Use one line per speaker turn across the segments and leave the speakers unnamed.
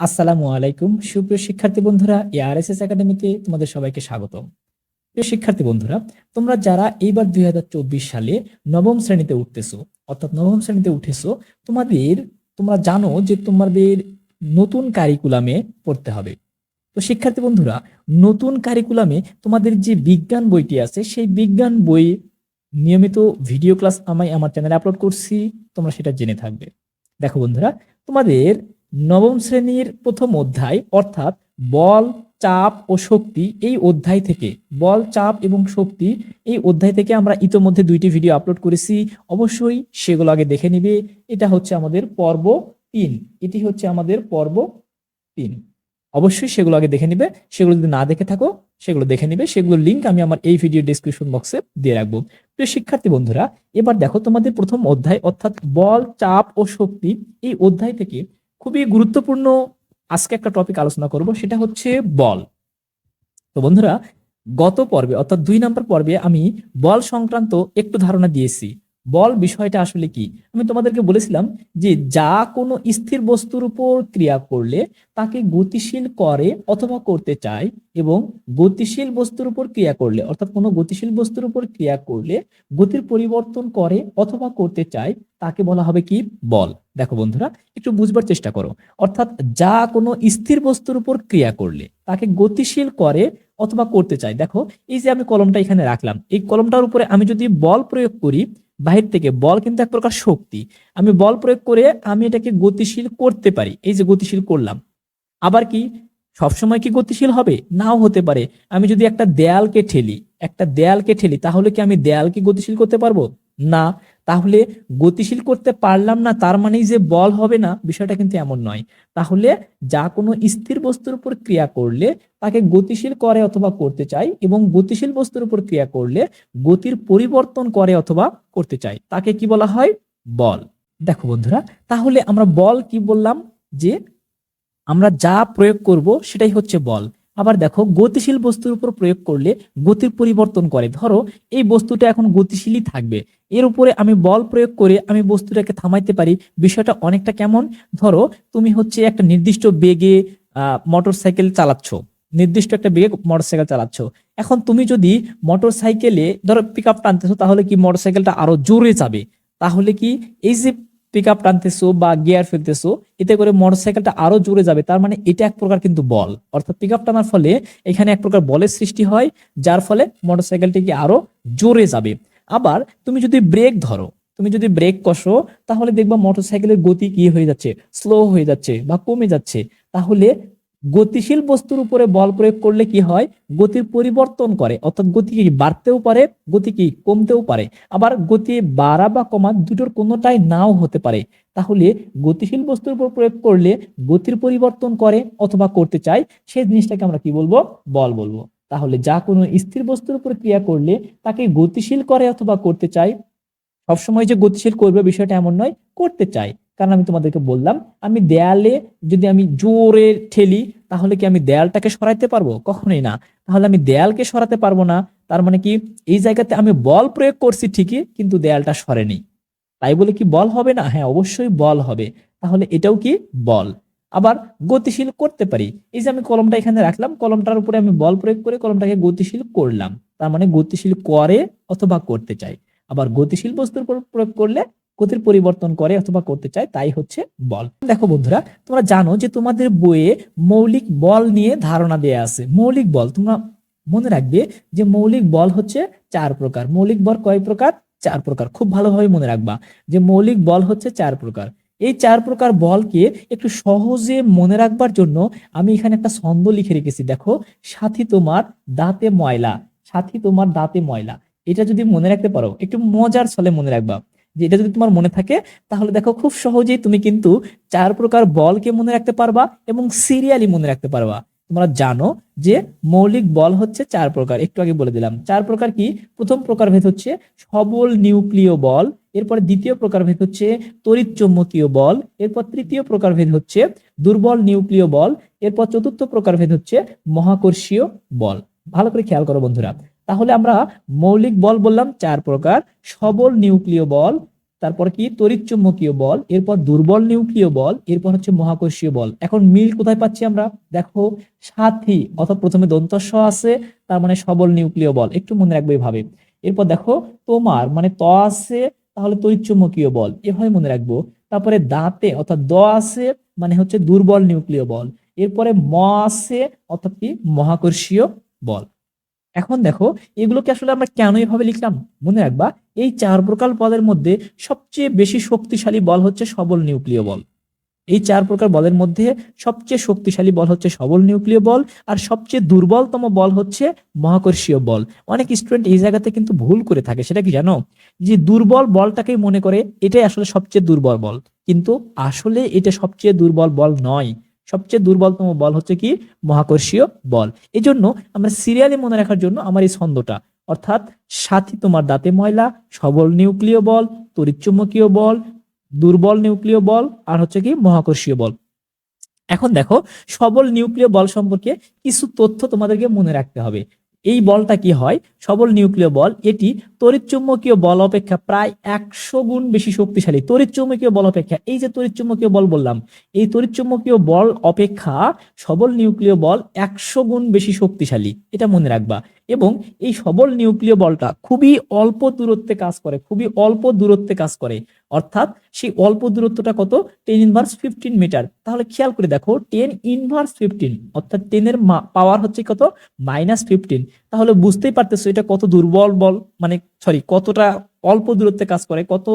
আসসালামু আলাইকুম। সুপ্রিয় শিক্ষার্থী বন্ধুরা এআরএসএস একাডেমিতে তোমাদের সবাইকে স্বাগতম। প্রিয় শিক্ষার্থী বন্ধুরা, তোমরা যারা এইবার দুই হাজার চব্বিশ সালে নবম শ্রেণীতে উঠতেছো, অর্থাৎ নবম শ্রেণীতে উঠেছো, তোমাদের, তোমরা জানো যে তোমাদের নতুন কারিকুলামে পড়তে হবে। তো শিক্ষার্থী বন্ধুরা, নতুন কারিকুলামে তোমাদের যে বিজ্ঞান বইটি আছে, সেই বিজ্ঞান বই নিয়মিত ভিডিও ক্লাস আমি আমার চ্যানেলে আপলোড করছি, তোমরা সেটা জেনে থাকবে। দেখো বন্ধুরা, তোমাদের নবম শ্রেণির প্রথম অধ্যায়, অর্থাৎ বল, চাপ ও শক্তি এই অধ্যায় থেকে, বল, চাপ এবং শক্তি এই অধ্যায় থেকে আমরা ইতোমধ্যে দুইটি ভিডিও আপলোড করেছি, অবশ্যই সেগুলো আগে দেখে নিবে। এটা হচ্ছে আমাদের পর্ব তিন, এটি হচ্ছে আমাদের পর্ব তিন। অবশ্যই সেগুলো আগে দেখে নিবে, সেগুলো যদি না দেখে থাকো, সেগুলো দেখে নিবে সেগুলোর লিঙ্ক আমি আমার এই ভিডিও ডিসক্রিপশন বক্সে দিয়ে রাখব। প্রিয় শিক্ষার্থী বন্ধুরা, এবার দেখো তোমাদের প্রথম অধ্যায়, অর্থাৎ বল, চাপ ও শক্তি এই অধ্যায় থেকে খুবই গুরুত্বপূর্ণ আজকে একটা টপিক আলোচনা করব, সেটা হচ্ছে বল। তো বন্ধুরা, গত পর্বে, অর্থাৎ দুই নম্বর পর্বে আমি বল সংক্রান্ত একটু ধারণা দিয়েছি। বল বিষয়টা আসলে কি? আমি তোমাদেরকে বলেছিলাম যে যা কোনো স্থির বস্তুর উপর ক্রিয়া করলে তাকে গতিশীল করে অথবা করতে চায় এবং গতিশীল বস্তুর উপর ক্রিয়া করলে, অর্থাৎ কোনো গতিশীল বস্তুর উপর ক্রিয়া করলে গতির পরিবর্তন করে অথবা করতে চায়, তাকে বলা হবে কি? বল। দেখো বন্ধুরা, একটু বুঝবার চেষ্টা করো। অর্থাৎ যা কোনো স্থির বস্তুর উপর ক্রিয়া করলে তাকে গতিশীল করে অথবা করতে চায়। দেখো, এই যে আমি কলমটা এখানে রাখলাম, এই কলমটার উপরে আমি যদি বল প্রয়োগ করি বাহির থেকে বল কিন্তু এক প্রকার শক্তি। আমি বল প্রয়োগ করে আমি এটাকে গতিশীল করতে পারি। এই যে গতিশীল করলাম। আবার কি? সবসময় কি গতিশীল হবে? নাও হতে পারে। আমি যদি একটা দেয়ালকে ঠেলি, একটা দেয়ালকে ঠেলি, তাহলে কি আমি দেয়ালকে গতিশীল করতে পারব? না। তাহলে গতিশীল করতে পারলাম না, তার মানেই যে বল হবে না, বিষয়টা কিন্তু এমন নয়। তাহলে যা কোনো স্থির বস্তুর উপর ক্রিয়া করলে তাকে গতিশীল করে অথবা করতে চাই এবং গতিশীল বস্তুর উপর ক্রিয়া করলে গতির পরিবর্তন করে অথবা করতে চাই তাকে কি বলা হয়? বল। দেখো বন্ধুরা, তাহলে আমরা বল কি বললাম? যে আমরা যা প্রয়োগ করব সেটাই হচ্ছে বল। আবার দেখো, গতিশীল বস্তুর উপর প্রয়োগ করলে গতির পরিবর্তন করে। ধরো, এই বস্তুটা এখন গতিশীলই থাকবে। এর উপরে আমি বল প্রয়োগ করে আমি বস্তুটাকে থামাইতে পারি। বিষয়টা অনেকটা কেমন? ধরো, তুমি হচ্ছে একটা নির্দিষ্ট বেগে মোটর সাইকেল চালাচ্ছ। নির্দিষ্ট একটা বেগে মোটর সাইকেল চালাচ্ছ। এখন তুমি যদি মোটর সাইকেলে ধরো পিক আপ টানতেছো, তাহলে কি মোটর সাইকেলটা আরও জোরে যাবে? তাহলে কি এই যে পিক আপ টানতেছো বা গিয়ার ফেলতেছো, এতে করে মোটরসাইকেলটা আরও জোরে যাবে। তার মানে এটা এক প্রকার কিন্তু বল। অর্থাৎ পিক আপ টানার ফলে এখানে এক প্রকার বলের সৃষ্টি হয়, যার ফলে মোটরসাইকেলটিকে আরও জোরে যাবে। আবার তুমি যদি ব্রেক ধরো, তুমি যদি ব্রেক কষো, তাহলে দেখবা মোটরসাইকেলের গতি কি হয়ে যাচ্ছে? স্লো হয়ে যাচ্ছে বা কমে যাচ্ছে। তাহলে গতিশীল বস্তুর উপরে বল প্রয়োগ করলে কি হয়? গতির পরিবর্তন করে, অর্থাৎ গতি কি বাড়তেও পারে, গতি কি কমতেও পারে। আবার গতি বাড়া বা কমা দুটোর কোনোটাই নাও হতে পারে। তাহলে গতিশীল বস্তুর উপর প্রয়োগ করলে গতির পরিবর্তন করে অথবা করতে চায়, সেই জিনিসটাকে আমরা কি বলব? বল বলব। তাহলে যা কোনো স্থির বস্তুর উপর ক্রিয়া করলে তাকে গতিশীল করে অথবা করতে চায়, সবসময় যে গতিশীল করবে বিষয়টা এমন নয়, করতে চাই কারণ আমি তোমাদেরকে বললাম, আমি দেয়ালে যদি আমি জোরে ঠেলি, তাহলে কি আমি দেয়ালটাকে সরাইতে পারব? কখনোই না। তাহলে আমি দেয়ালকে সরাতে পারব না। তার মানে কি, এই জায়গাতে আমি বল প্রয়োগ করছি ঠিকই, কিন্তু দেয়ালটা সরেনি। তাই বলে কি বল হবে না? হ্যাঁ অবশ্যই বল হবে। তাহলে এটাও কি? বল। আবার গতিশীল করতে পারি। এই যে আমি কলমটা এখানে রাখলাম, কলমটার উপরে আমি বল প্রয়োগ করে কলমটাকে গতিশীল করলাম। তার মানে গতিশীল করে অথবা করতে চাই। আবার গতিশীল বস্তুর উপর প্রয়োগ করলে গতির পরিবর্তন করে অথবা করতে চায়, তাই হচ্ছে বল। দেখো বন্ধুরা, তোমরা জানো যে তোমাদের বইয়ে মৌলিক বল নিয়ে ধারণা দেয়া আছে। মৌলিক বল, তোমরা মনে রাখবে যে মৌলিক বল হচ্ছে চার প্রকার। মৌলিক বল কয় প্রকার? চার প্রকার। খুব ভালোভাবে মনে রাখবা যে মৌলিক বল হচ্ছে চার প্রকার। এই চার প্রকার বলকে একটু সহজে মনে রাখবার জন্য আমি এখানে একটা ছন্দ লিখে রেখেছি। দেখো, সাথী তোমার দাঁতে ময়লা। সাথী তোমার দাঁতে ময়লা। এটা যদি মনে রাখতে পারো, একটু মজার ছলে মনে রাখবা। এটা যদি তোমার মনে থাকে, তাহলে দেখো খুব সহজেই তুমি কিন্তু চার প্রকার বলকে মনে রাখতে পারবা এবং সিরিয়ালি মনে রাখতে পারবা। তোমরা জানো যে মৌলিক বল হচ্ছে চার প্রকার। একটু আগে বলে দিলাম। চার প্রকার কি? প্রথম প্রকার ভেদ হচ্ছে সবল নিউক্লিয় বল, এরপর দ্বিতীয় প্রকার ভেদ হচ্ছে তড়িৎ চৌম্বকীয় বল, এরপর তৃতীয় প্রকার ভেদ হচ্ছে দুর্বল নিউক্লিয় বল, এরপর চতুর্থ প্রকার ভেদ হচ্ছে মহাকর্ষীয় বল। ভালো করে খেয়াল করো বন্ধুরা। তাহলে আমরা মৌলিক বল বললাম চার প্রকার, সবল নিউক্লিয় বল, তারপর কি? তড়িৎচুম্বকীয় বল, এরপর দুর্বল নিউক্লিয় বল, এরপর হচ্ছে মহাকর্ষীয় বল। এখন মিল কোথায় পাচ্ছি আমরা? দেখো, সাথী অর্থাৎ প্রথমে দন্তস্ব আছে, তার মানে সবল নিউক্লিয় বল। একটু মনে রাখবে এভাবে। এরপর দেখো, তোমার মানে ত আছে, তাহলে তড়িৎচুম্বকীয় বল, এভাবে মনে রাখব। তারপরে দাঁতে অর্থাৎ দ আছে মানে হচ্ছে দুর্বল নিউক্লিয় বল। এরপরে ম আছে, অর্থাৎ কি? মহাকর্ষীয় বল। এখন দেখো, এগুলোকে আসলে আমরা কেন এভাবে লিখলাম? মনে রাখবা, এই চার প্রকার বলের মধ্যে সবচেয়ে বেশি শক্তিশালী বল হচ্ছে সবল নিউক্লিয় বল। এই চার প্রকার বলের মধ্যে সবচেয়ে শক্তিশালী বল হচ্ছে সবল নিউক্লিয় বল, আর সবচেয়ে দুর্বলতম বল হচ্ছে মহাকর্ষীয় বল। অনেক স্টুডেন্ট এই জায়গাতে কিন্তু ভুল করে থাকে, সেটা কি জানো? যে দুর্বল বলটাকেই মনে করে, এটাই আসলে সবচেয়ে দুর্বল বল। কিন্তু আসলে এটা সবচেয়ে দুর্বল বল নয়। সবচেয়ে দুর্বলতম বল হচ্ছে কি? মহাকর্ষীয় বল। এই জন্য আমরা সিরিয়ালি মনে রাখার জন্য আমার এই ছন্দটা। অর্থাৎ সাথী তোমার দাঁতে ময়লা, সবল নিউক্লিয় বল তরিচুম্বকীয় বল, দুর্বল নিউক্লিয় বল, আর হচ্ছে কি? মহাকর্ষীয় বল। এখন দেখো, সবল নিউক্লিয় বল সম্পর্কে কিছু তথ্য তোমাদেরকে মনে রাখতে হবে। এই বলটা কি হয়? সবল নিউক্লিয় বল, এটি তড়িৎচুম্বকীয় বল অপেক্ষা প্রায় একশো গুণ বেশি শক্তিশালী। তড়িৎচুম্বকীয় বল অপেক্ষা, এই যে তড়িৎচুম্বকীয় বল বললাম, এই তড়িৎচুম্বকীয় বল অপেক্ষা সবল নিউক্লিয় বল একশো গুণ বেশি শক্তিশালী। এটা মনে রাখবা। এবং এই সবল নিউক্লিয় বলটা খুবই অল্প দূরত্বে কাজ করে, খুবই অল্প দূরত্বে কাজ করে। অর্থাৎ সেই অল্প দূরত্বটা কত? টেন ইনভার্স ফিফটিন মিটার তাহলে খেয়াল করে দেখো টেন ইনভার্স ফিফটিন অর্থাৎ টেনের পাওয়ার হচ্ছে কত? মাইনাস ফিফটিন তাহলে বুঝতেই পারতেছো এটা কত দুর্বল বল মানে সরি কতটা অল্প দূরত্বে কাজ করে, কত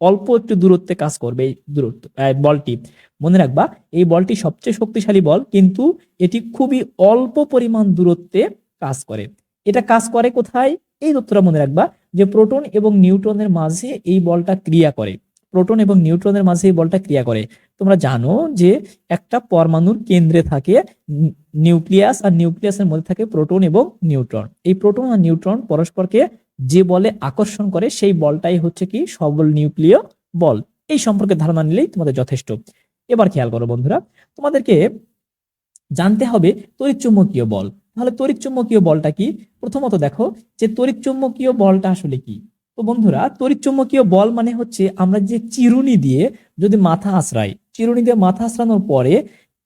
অল্প একটু দূরত্বে কাজ করবে এই দূরত্ব বলটি। মনে রাখবা, এই বলটি সবচেয়ে শক্তিশালী বল, কিন্তু এটি খুবই অল্প পরিমাণ দূরত্বে কাজ করে। এটা কাজ করে কোথায়? এই তথ্যটা মনে রাখবা যে প্রোটন এবং নিউট্রনের মাঝে এই বলটা ক্রিয়া করে। প্রোটন এবং নিউট্রনের মাঝে এই বলটা ক্রিয়া করে। তোমরা জানো যে একটা পরমাণুর কেন্দ্রে থাকে নিউক্লিয়াস আর নিউক্লিয়াসের মধ্যে থাকে প্রোটন এবং নিউট্রন। এই প্রোটন আর নিউট্রন পরস্পরকে যে বলে আকর্ষণ করে সেই বলটাই হচ্ছে কি সবল নিউক্লিয় বল। এই সম্পর্কে ধারণা নিলেই তোমাদের যথেষ্ট। এবার খেয়াল করো বন্ধুরা, তোমাদেরকে জানতে হবে তড়িৎচুম্বকীয় বল। তাহলে তড়িৎচুম্বকীয় বলটা কি? প্রথমত দেখো যে তড়িৎচুম্বকীয় বলটা আসলে কি? তো বন্ধুরা, তড়িৎচুম্বকীয় বল মানে হচ্ছে আমরা যে চিরুনি দিয়ে যদি মাথা আশ্রাই চিরুনি দিয়ে মাথা আশ্রানোর পরে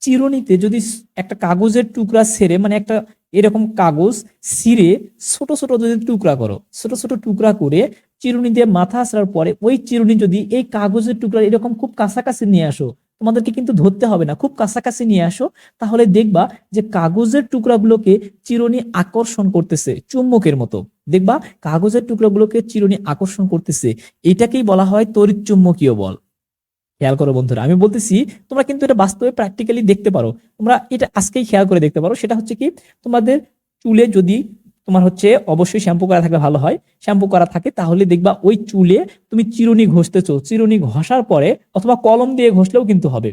চিরুনিতে যদি একটা কাগজের টুকরা ছেড়ে মানে একটা এরকম কাগজ ছিঁড়ে ছোট ছোট যদি টুকরা করো, ছোট ছোট টুকরা করে চিরুনি দিয়ে মাথা আশ্রার পরে ওই চিরুনি যদি এই কাগজের টুকরা এরকম খুব কাছাকাছি নিয়ে আসো তোমাদেরকে কিন্তু ধরতে হবে না। খুব কাছাকাছি নিয়ে আসো। তাহলে দেখবা যে কাগজের টুকরাগুলোকে চিরুনি আকর্ষণ করতেছে, চুম্বকের মতো। দেখবা কাগজের টুকরাগুলোকে চিরুনি আকর্ষণ করতেছে। এটাকেই বলা হয় তড়িৎচুম্বকীয় বল। খেয়াল করো বন্ধুরা, আমি বলতেছি, তোমরা কিন্তু এটা বাস্তবে প্র্যাকটিক্যালি দেখতে পারো। তোমরা এটা আজকেই খেয়াল করে দেখতে পারো। সেটা হচ্ছে কি, তোমাদের চুলে যদি তোমার হচ্ছে অবশ্যই শ্যাম্পু করা থাকলে ভালো হয়। শ্যাম্পু করা থাকে, তাহলে দেখবা ওই চুলে তুমি চিরুনি ঘষতেছো। চিরুনি ঘষার পরে অথবা কলম দিয়ে ঘষলেও কিন্তু হবে।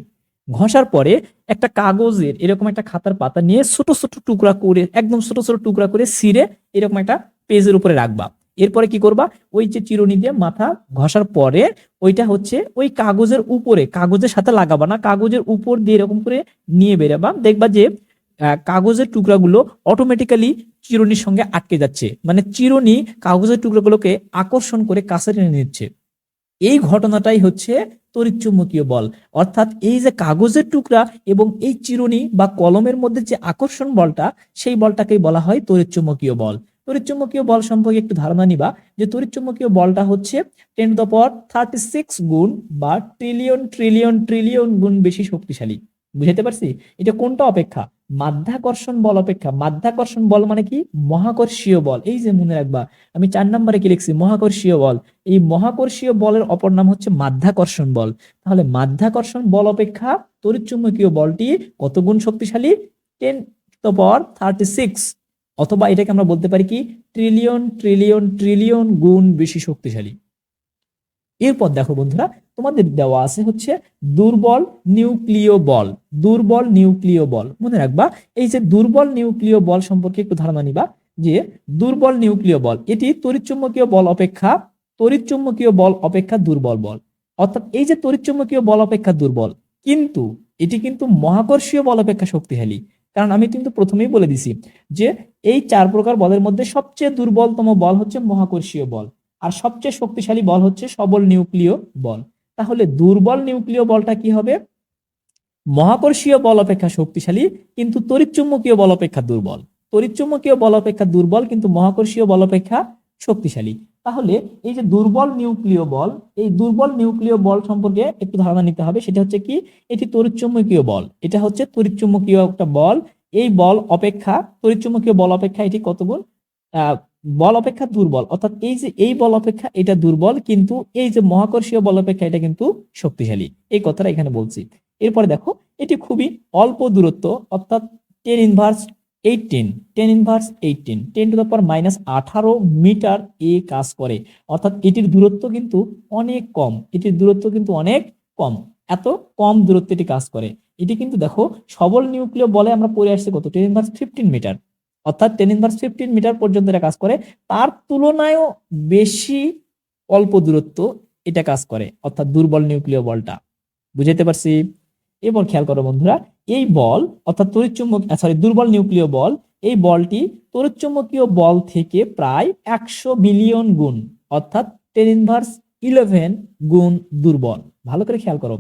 ঘষার পরে একটা কাগজের এরকম একটা খাতার পাতা নিয়ে ছোট ছোট টুকরা করে, একদম ছোট ছোট টুকরা করে ছিঁড়ে এরকম একটা পেজের উপরে রাখবা। এরপরে কি করবা? ওই যে চিরুনি দিয়ে মাথা ঘষার পরে ওইটা হচ্ছে ওই কাগজের উপরে, কাগজের সাথে লাগাবা না, কাগজের উপর দিয়ে এরকম করে নিয়ে বেরোবা। দেখবা যে কাগজের টুকরাগুলো অটোমেটিক্যালি চিরুনির সঙ্গে আটকে যাচ্ছে। মানে চিরুনি কাগজের টুকরাগুলোকে আকর্ষণ করে কাছে টেনে নিচ্ছে। এই ঘটনাটাই হচ্ছে তড়িৎচুম্বকীয় বল। অর্থাৎ এই যে কাগজের টুকরা এবং এই চিরুনি বা কলমের মধ্যে যে আকর্ষণ বলটা, সেই বলটাকেই বলা হয় তড়িৎচুম্বকীয় বল। তড়িৎচুম্বকীয় বল সম্পর্কে একটু ধারণা নিবা যে তড়িৎচুম্বকীয় বলটা হচ্ছে ten the power thirty six গুণ বা ট্রিলিয়ন ট্রিলিয়ন ট্রিলিয়ন গুণ বেশি শক্তিশালী। বুঝাতে পারছি? এটা কোনটা অপেক্ষা? মাধ্যাকর্ষণ বল অপেক্ষা। মাধ্যাকর্ষণ বল মানে কি? মহাকর্ষীয় বল। এই যে মনে রাখবা, আমি চার নম্বরে কি লিখছি? মহাকর্ষীয় বল। এই মহাকর্ষীয় বলের অপর নাম হচ্ছে মাধ্যাকর্ষণ বল। তাহলে মাধ্যাকর্ষণ বল অপেক্ষা তড়িৎচুম্বকীয় বলটি কত গুণ শক্তিশালী? টেন তো পর থার্টি সিক্স অথবা এটাকে আমরা বলতে পারি কি? ট্রিলিয়ন ট্রিলিয়ন ট্রিলিয়ন গুণ বেশি শক্তিশালী। এরপর দেখো বন্ধুরা, তোমাদের দেওয়া আছে হচ্ছে দুর্বল নিউক্লিয় বল, দুর্বল নিউক্লিয় বল। মনে রাখবা, এই যে দুর্বল নিউক্লিয় বল সম্পর্কে একটু ধারণা নিবা, যে দুর্বল নিউক্লিয় বল, এটি তড়িৎচুম্বকীয় বল অপেক্ষা, তড়িৎচুম্বকীয় বল অপেক্ষা দুর্বল বল। অর্থাৎ এই যে তড়িৎচুম্বকীয় বল অপেক্ষা দুর্বল, কিন্তু এটি কিন্তু মহাকর্ষীয় বল অপেক্ষা শক্তিশালী। কারণ আমি কিন্তু প্রথমেই বলে দিছি যে এই চার প্রকার বলের মধ্যে সবচেয়ে দুর্বলতম বল হচ্ছে মহাকর্ষীয় বল। আর সবচেয়ে শক্তিশালী বল হচ্ছে সবল নিউক্লিয় বল। তাহলে দুর্বল নিউক্লিয় বলটা কি হবে? মহাকর্ষীয় বল অপেক্ষা শক্তিশালী কিন্তু তড়িৎচুম্বকীয় বল অপেক্ষা দুর্বল। তড়িৎচুম্বকীয় বল অপেক্ষা দুর্বল কিন্তু মহাকর্ষীয় বল অপেক্ষা শক্তিশালী। তাহলে এই যে দুর্বল নিউক্লিয় বল এই দুর্বল নিউক্লিয় বল সম্পর্কে একটু ধারণা নিতে হবে। সেটা হচ্ছে কি? এটি তড়িৎচুম্বকীয় বল। এটা হচ্ছে তড়িৎচুম্বকীয় একটা বল। এই বল অপেক্ষা তড়িৎচুম্বকীয় বল অপেক্ষা এটি কত গুণ? আহ, বল অপেক্ষা দুর্বল। অর্থাৎ এই যে, এই বল অপেক্ষা, এটা দুর্বল, কিন্তু এই যে মহাকর্ষীয় বল অপেক্ষা, এটা কিন্তু শক্তিশালী। এই কথাটা এখানে বলছি। এরপরে দেখো, এটি খুবই অল্প দূরত্ব, অর্থাৎ ten inverse eighteen ten inverse eighteen ten to the power minus আঠারো মিটার এ কাজ করে। অর্থাৎ এটির দূরত্ব কিন্তু অনেক কম, এটির দূরত্ব কিন্তু অনেক কম, এত কম দূরত্বে এটি কাজ করে। এটি কিন্তু দেখো, সবল নিউক্লিয় বলে আমরা পড়ে আসছি কত? Ten inverse fifteen metre. অর্থাৎ টেন ইনভার্স ফিফটিন মিটার পর্যন্ত এটা কাজ করে, তার তুলনায়ও বেশি অল্প দূরত্ব এটা কাজ করে, অর্থাৎ দুর্বল নিউক্লিয় বলটা। বুঝাইতে পারছি? এবার খেয়াল করো বন্ধুরা, এই বল, অর্থাৎ তড়িৎচুম্বক সরি দুর্বল নিউক্লিয় বল, এই বলটি তড়িৎচুম্বকীয় বল থেকে প্রায় একশো বিলিয়ন গুণ, অর্থাৎ টেন ইনভার্স ইলেভেন গুণ দুর্বল। ভালো করে খেয়াল করো।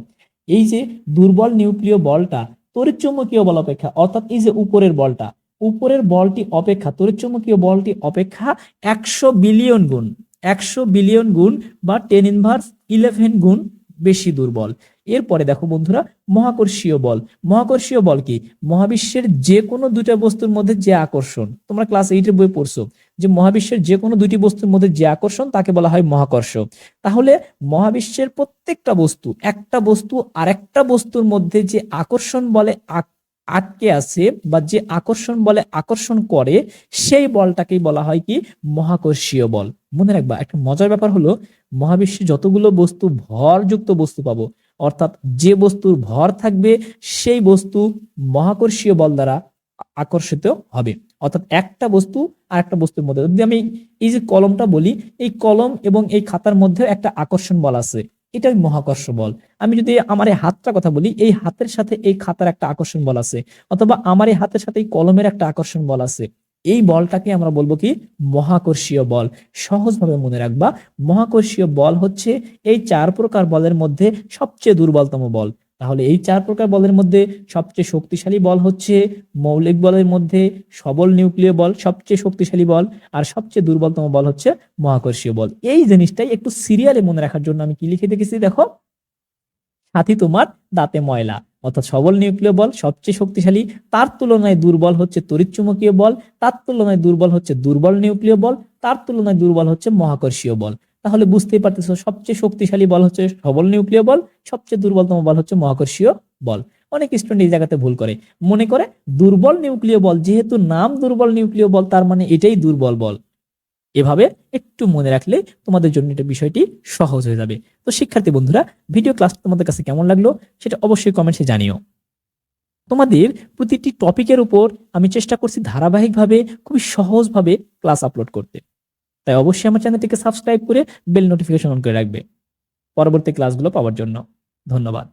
এই যে দুর্বল নিউক্লিয় বলটা তড়িৎচুম্বকীয় বল অপেক্ষা, অর্থাৎ এই যে উপরের বলটা উপরের বলটি অপেক্ষা, তড়িৎচুম্বকীয় বলটি অপেক্ষা একশো বিলিয়ন গুণ, একশো বিলিয়ন গুণ বা টেন ইনভার্স ইলেভেন গুণ বেশি দুর্বল। এরপরে দেখো বন্ধুরা, মহাকর্ষীয় বল। মহাকর্ষীয় বল কি? মহাবিশ্বের যে কোনো দুইটা বস্তুর মধ্যে যে আকর্ষণ, তোমরা ক্লাস এইটের বই পড়ছো, যে মহাবিশ্বের যে কোনো দুইটি বস্তুর মধ্যে যে আকর্ষণ, তাকে বলা হয় মহাকর্ষ। তাহলে মহাবিশ্বের প্রত্যেকটা বস্তু, একটা বস্তু আরেকটা বস্তুর মধ্যে যে আকর্ষণ বলে, আক- আটকে আছে বা যে আকর্ষণ বলে আকর্ষণ করে, সেই বলটাকেই বলা হয় কি? মহাকর্ষীয় বল। মনে রাখবা, একটা মজার ব্যাপার হলো, মহাবিশ্বে যতগুলো বস্তু ভরযুক্ত বস্তু পাবো, অর্থাৎ যে বস্তুর ভর থাকবে, সেই বস্তু মহাকর্ষীয় বল দ্বারা আকর্ষিত হবে। অর্থাৎ একটা বস্তু আর একটা বস্তুর মধ্যে। যদি আমি এই যে কলমটা বলি, এই কলম এবং এই খাতার মধ্যে একটা আকর্ষণ বল আছে। এটাই মহাকর্ষ বল। আমি যদি আমার এই হাতটার কথা বলি, এই হাতের সাথে এই খাতার একটা আকর্ষণ বল আছে, অথবা আমার এই হাতের সাথে এই কলমের একটা আকর্ষণ বল আছে, এই বলটাকে আমরা বলব কি? মহাকর্ষীয় বল। সহজভাবে মনে রাখবা, মহাকর্ষীয় বল হচ্ছে এই চার প্রকার বলের মধ্যে সবচেয়ে দুর্বলতম বল। তাহলে এই চার প্রকার বলের মধ্যে সবচেয়ে শক্তিশালী বল হচ্ছে মৌলিক বলের মধ্যে সবল নিউক্লিয় বল সবচেয়ে শক্তিশালী বল, আর সবচেয়ে দুর্বলতম বল হচ্ছে মহাকর্ষীয় বল। এই জিনিসটাই একটু সিরিয়ালে মনে রাখার জন্য আমি কি লিখে দেখেছি দেখো? সাথী তোমার দাঁতে ময়লা, অর্থাৎ সবল নিউক্লিয় বল সবচেয়ে শক্তিশালী, তার তুলনায় দুর্বল হচ্ছে তড়িৎচুম্বকীয় বল, তার তুলনায় দুর্বল হচ্ছে দুর্বল নিউক্লিয় বল, তার তুলনায় দুর্বল হচ্ছে মহাকর্ষীয় বল। তাহলে বুঝতেই পারতেছো, সবচেয়ে শক্তিশালী বল হচ্ছে সবল নিউক্লিয় বল, সবচেয়ে দুর্বলতম বল হচ্ছে মহাকর্ষীয় বল। অনেক স্টুডেন্ট এই জায়গাতে ভুল করে। মনে করে দুর্বল নিউক্লিয় বল, যেহেতু নাম দুর্বল নিউক্লিয় বল, তার মানে এটাই দুর্বল বল। এভাবে একটু মনে রাখলে তোমাদের জন্য এটা বিষয়টি সহজ হয়ে যাবে। তো শিক্ষার্থী বন্ধুরা ভিডিও ক্লাস তোমাদের কাছে কেমন লাগল সেটা অবশ্যই কমেন্টসে জানিও। তোমাদের প্রতিটি টপিকের উপর আমি চেষ্টা করছি ধারাবাহিকভাবে, খুবই সহজভাবে ক্লাস আপলোড করতে। তাই অবশ্যই আমার চ্যানেলটিকে সাবস্ক্রাইব করে বেল নোটিফিকেশন অন করে রাখবে। পরবর্তী ক্লাসগুলো পাওয়ার জন্য। ধন্যবাদ।